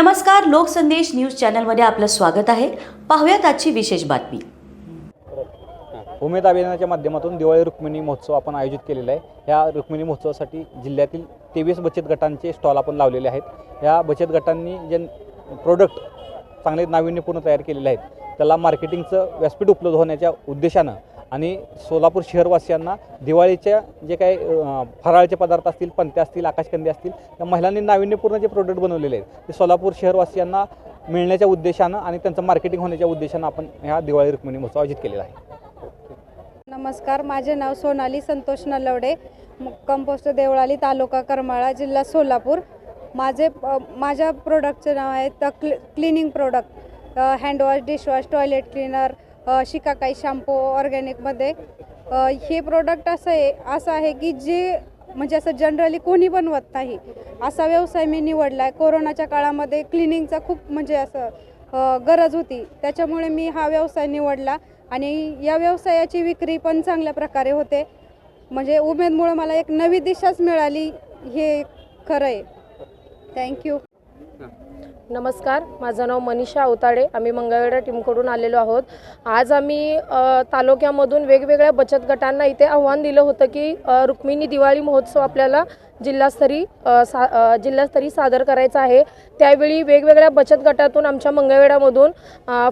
नमस्कार लोकसंदेश न्यूज चॅनलमध्ये आपलं स्वागत आहे. पाहूयात आजची विशेष बातमी. उमेद अभियानाच्या माध्यमातून दिवाळी रुक्मिणी महोत्सव आपण आयोजित केलेला आहे. ह्या रुक्मिणी महोत्सवासाठी जिल्ह्यातील तेवीस बचत गटांचे स्टॉल आपण लावलेले आहेत. या बचत गटांनी जे प्रोडक्ट चांगले नाविन्यपूर्ण तयार केलेले आहेत त्याला मार्केटिंगचं व्यासपीठ उपलब्ध होण्याच्या उद्देशानं आणि सोलापूर शहरवासियांना दिवाळीच्या जे काही फराळचे पदार्थ असतील पंत्या असतील आकाशकंदी असतील त्या महिलांनी नाविन्यपूर्ण जे प्रोडक्ट बनवलेले आहेत ते सोलापूर शहरवासियांना मिळण्याच्या उद्देशानं आणि त्यांचं मार्केटिंग होण्याच्या उद्देशानं आपण ह्या दिवाळी रुक्मिणी महोत्सव आयोजित केलेला आहे. नमस्कार माझे नाव सोनाली संतोष नलवडे कंपोस्ट देवळाली तालुका करमाळा जिल्हा सोलापूर. माझे माझ्या प्रोडक्टचे नाव आहे तर क्ल cleaning product handwash dishwash toilet cleaner shikakai shampoo ऑर्गॅनिकमध्ये हे प्रोडक्ट असं आहे असं आहे की जे म्हणजे असं जनरली कोणी बनवत नाही. असा व्यवसाय मी निवडला आहे कोरोनाच्या काळामध्ये क्लिनिंगचा खूप म्हणजे असं गरज होती. त्याच्यामुळे मी हा व्यवसाय निवडला आणि या व्यवसायाची विक्री पण चांगल्या प्रकारे होते. म्हणजे उमेदमुळं मला एक नवी दिशाच मिळाली हे खरं आहे. थँक्यू नमस्कार माझं नाव मनीषा अवताडे आम्ही मंगळवेढा टीमकडून आलेलो आहोत. आज आम्ही तालुक्यामधून वेगवेगळ्या बचत गटांना इथे आव्हान दिलं होतं की रुक्मिणी दिवाळी महोत्सव आपल्याला जिल्हास्तरी सा जिल्हास्तरीय जिल्हास्तरी सादर करायचा आहे. त्यावेळी वेगवेगळ्या बचत गटातून आमच्या मंगळवेढामधून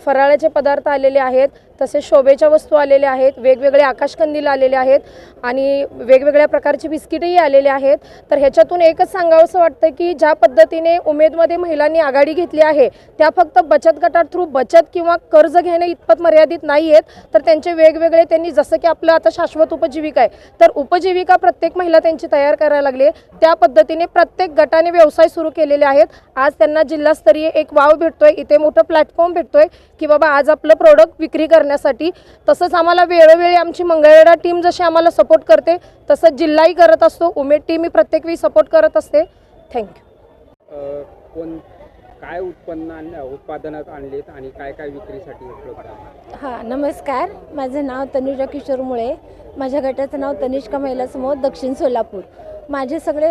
फराळाचे पदार्थ आलेले आहेत तसेच शोभेच्या वस्तू आलेल्या आहेत वेगवेगळे आकाशकंदील आलेले आहेत आणि वेगवेगळ्या प्रकारचे बिस्किटही आलेले आहेत. तर ह्याच्यातून एकच सांगावंसं वाटतं की ज्या पद्धतीने उमेदमध्ये महिलांनी आघाडी घेतली आहे त्या फक्त बचत गटात थ्रू बचत किंवा कर्ज घेणे इतपत मर्यादित नाही आहेत तर त्यांचे वेगवेगळे त्यांनी जसं की आपलं आता शाश्वत उपजीविका आहे तर उपजीविका प्रत्येक महिला त्यांची तयार करायला लागली त्या पद्धतीने प्रत्येक गटाने व्यवसाय सुरू केलेले आहेत. आज त्यांना जिल्हास्तरीय एक वाव भेटतोय इथे मोठं प्लॅटफॉर्म भेटतोय की बाबा आज आपलं प्रोडक्ट विक्री करण्यासाठी. तसंच आम्हाला वेळोवेळी आमची मंगळवेढा टीम जशी आम्हाला सपोर्ट करते तसंच जिल्हाही करत असतो. उमेद टीम ही प्रत्येक वेळी सपोर्ट करत असते. थँक्यू कोण काय उत्पन्न उत्पादनात आणलेत आणि काय काय विक्रीसाठी उपलब्ध हां नमस्कार. माझं नाव तनुजा किशोर मुळे. माझ्या गटाचं नाव तनिष्का महिला समूह दक्षिण सोलापूर. माझे सगळे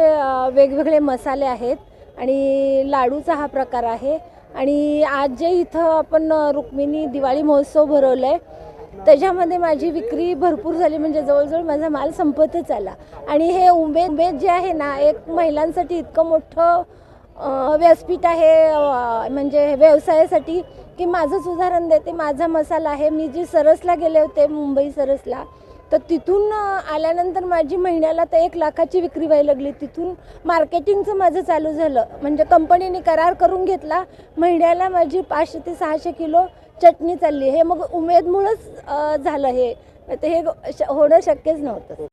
वेगवेगळे मसाले आहेत आणि लाडूचा हा प्रकार आहे. आणि आज जे इथं आपण रुक्मिणी दिवाळी महोत्सव भरवलं आहे त्याच्यामध्ये माझी विक्री भरपूर झाली. म्हणजे जवळजवळ माझा माल संपतच आला. आणि हे उमेद उमेद जे आहे ना एक महिलांसाठी इतकं मोठं व्यासपीठ आहे म्हणजे व्यवसायासाठी की माझंच उदाहरण देते. माझा मसाला आहे. मी जी सरसला गेले होते मुंबई सरसला तर तिथून आल्यानंतर माझी महिन्याला तर एक लाखाची विक्री व्हायला लागली. तिथून मार्केटिंगचं माझं चालू झालं. म्हणजे कंपनीने करार करून घेतला. महिन्याला माझी पाचशे ते सहाशे किलो चटणी चालली. हे मग उमेदमुळंच झालं हे. तर हे श- होणं शक्यच नव्हतं.